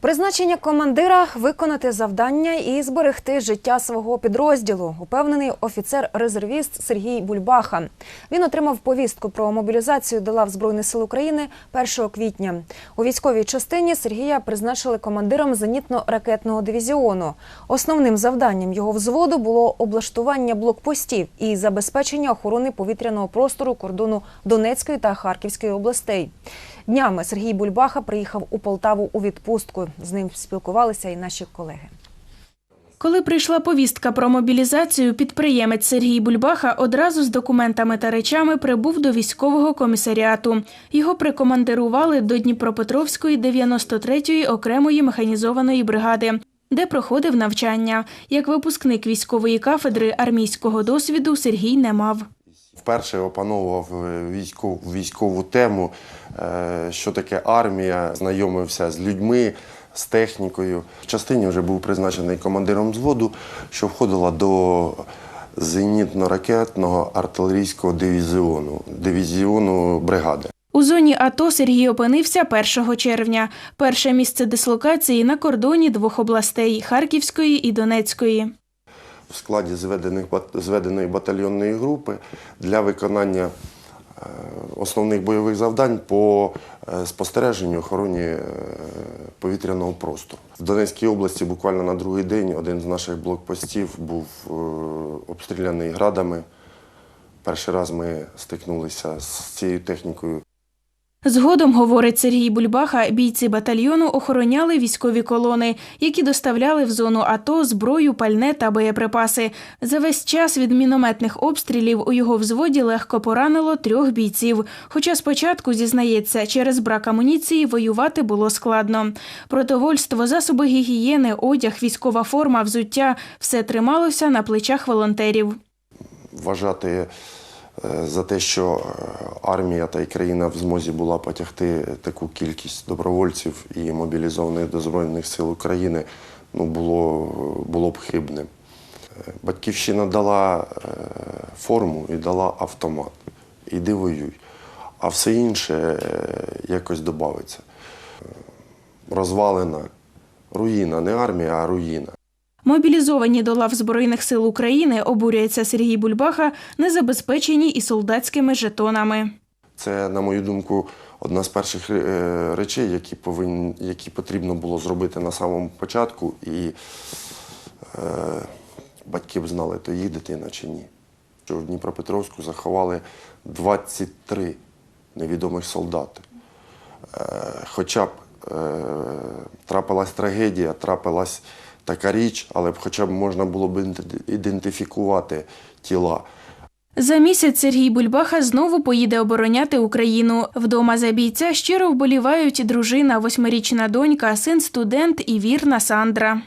Призначення командира виконати завдання і зберегти життя свого підрозділу, упевнений офіцер-резервіст Сергій Бульбаха. Він отримав повістку про мобілізацію до лав Збройних сил України 1 квітня. У військовій частині Сергія призначили командиром зенітно-ракетного дивізіону. Основним завданням його взводу було облаштування блокпостів і забезпечення охорони повітряного простору кордону Донецької та Харківської областей. Днями Сергій Бульбаха приїхав у Полтаву у відпустку. З ним спілкувалися і наші колеги. Коли прийшла повістка про мобілізацію, підприємець Сергій Бульбаха одразу з документами та речами прибув до військового комісаріату. Його прикомандирували до Дніпропетровської 93-ї окремої механізованої бригади, де проходив навчання. Як випускник військової кафедри армійського досвіду Сергій не мав. Вперше опановував е, військову, військову тему, е, що таке армія, знайомився з людьми, з технікою. В частині вже був призначений командиром взводу, що входила до зенітно-ракетного артилерійського дивізіону, дивізіону бригади. У зоні АТО Сергій опинився 1 червня. Перше місце дислокації на кордоні двох областей Харківської і Донецької. В складі зведеної батальйонної групи для виконання е, основних бойових завдань по е, спостереженню охороні е, повітряного простору. В Донецькій області буквально на другий день один з наших блокпостів був обстріляний градами. Перший раз ми стикнулися з цією технікою Згодом, говорить Сергій Бульбаха, бійці батальйону охороняли військові колони, які доставляли в зону АТО зброю, пальне та боєприпаси. За весь час від мінометних обстрілів у його взводі легко поранило трьох бійців. Хоча спочатку, зізнається, через брак амуніції воювати було складно. Продовольство, засоби гігієни, одяг, військова форма, взуття – все трималося на плечах волонтерів. вважати за те, що е, армія та й країна в змозі була потягти таку кількість добровольців і мобілізованих до Збройних сил України, ну, було, було б хибним. Е, Батьківщина дала е, форму і дала автомат. Іди воюй. А все інше е, якось додається. Розвалена руїна, не армія, а руїна. Мобілізовані до лав Збройних сил України, обурюється Сергій Бульбаха, не забезпечені і солдатськими жетонами. Це, на мою думку, одна з перших е, речей, які, повинні, які потрібно було зробити на самому початку, і е, батьки б знали, то їх дитина чи ні. Що в Дніпропетровську заховали 23 невідомих солдати. Е, хоча б е, трапилась трагедія, трапилась така річ, але б хоча б можна було б ідентифікувати тіла. За місяць Сергій Бульбаха знову поїде обороняти Україну. Вдома за бійця щиро вболівають дружина, восьмирічна донька, син студент і вірна Сандра.